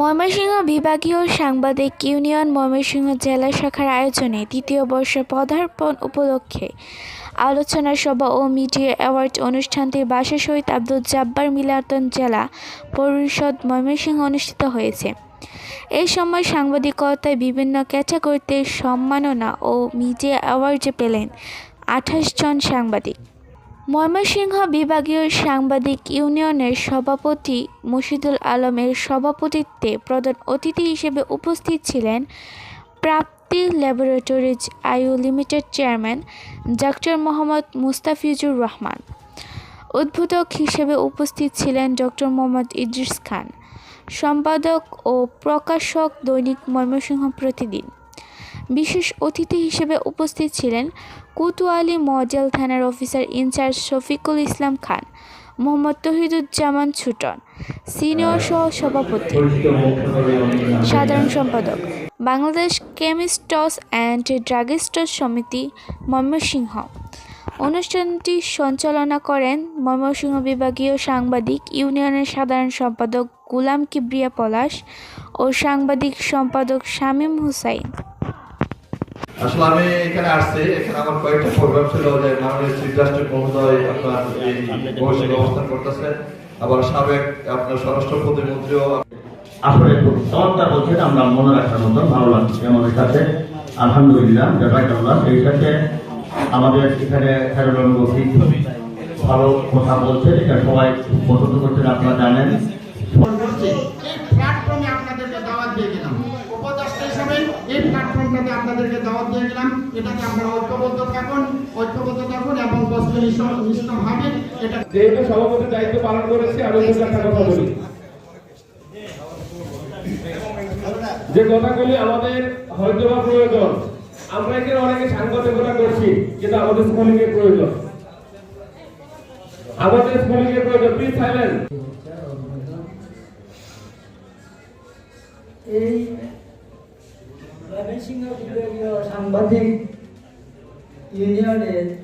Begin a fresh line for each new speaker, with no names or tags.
ময়মনসিংহ বিভাগীয় সাংবাদিক ইউনিয়ন ময়মনসিংহ জেলা শাখার আয়োজনে দ্বিতীয় বর্ষে পদার্পণ উপলক্ষে আলোচনা সভা ও মিডিয়া অ্যাওয়ার্ড অনুষ্ঠানটি বাসা শহীদ আব্দুল জাব্বার মিলাতন জেলা পরিষদ ময়মনসিংহ অনুষ্ঠিত হয়েছে। এই সময় সাংবাদিকতায় বিভিন্ন ক্যাটাগরিতে সম্মাননা ও মিডিয়া অ্যাওয়ার্ড পেলেন আঠাশ জন সাংবাদিক। ময়মনসিংহ বিভাগীয় সাংবাদিক ইউনিয়নের সভাপতি মুশিদুল আলমের সভাপতিত্বে প্রধান অতিথি হিসেবে উপস্থিত ছিলেন Prapti laboratories IU limited chairman doctor Mohammad Mustafizur Rahman. উদ্বোধক হিসেবে উপস্থিত ছিলেন ডক্টর মোহাম্মদ ইদ্রিস খান। সম্পাদক ও প্রকাশক দৈনিক ময়মনসিংহ প্রতিদিন। বিশেষ অতিথি হিসেবে উপস্থিত ছিলেন কুতুয়ালি মডেল থানার officer in charge Shafiqul Islam Khan, Mohammad Tohiduzzaman Chhutan, senior সহ সভাপতি। সাধারণ সম্পাদক, বাংলাদেশ কেমিস্টস অ্যান্ড ড্রাগিস্টস সমিতি, ময়মনসিংহ। অনুষ্ঠানটি সঞ্চালনা করেন ময়মনসিংহ বিভাগীয় সাংবাদিক ইউনিয়নের সাধারণ সম্পাদক গুলাম কিবরিয়া পলাশ ও সাংবাদিক সম্পাদক শামীম হুসাইন।
আসলে আমি এখানে আসছি, এখানে আমার কয়েকটা প্রোগ্রাম ছিল যে মাননীয় মহোদয় আপনার এই অবস্থান আবার সাবেক আপনার স্বরাষ্ট্র প্রতিমন্ত্রীও
আসলে বলছেন, আমরা মনে রাখার মতো ভালো লাগছে আমাদের কাছে আলহামদুলিল্লাহ, জাজাকাল্লাহ। এই সাথে আমাদের এখানে ভালো কথা বলছে এটা সবাই পছন্দ করছেন, আপনারা জানেন।
প্ল্যাটফর্মটাতে আপনাদেরকে দাওয়াত দিয়ে গেলাম। এটাকে আপনারা ঐক্যবদ্ধ থাকুন ঐক্যবদ্ধ থাকুন এবং বস্তুনিষ্ঠ ভাবে এটা
যেহেতু সভাপতির দায়িত্ব পালন করেছি আমি দু চারটা কথা বলি। যে কথাগুলি আমাদের হয়তো বা প্রয়োজন। আমরা এখানে অনেকে সাংবাদিকতা করছি কিন্তু আমাদের স্কুলিং এর প্রয়োজন। আমাদের স্কুলিং এর প্রয়োজন। প্লিজ সাইলেন্ট
এই 그다음에 싱가포르에서 3번째 1년에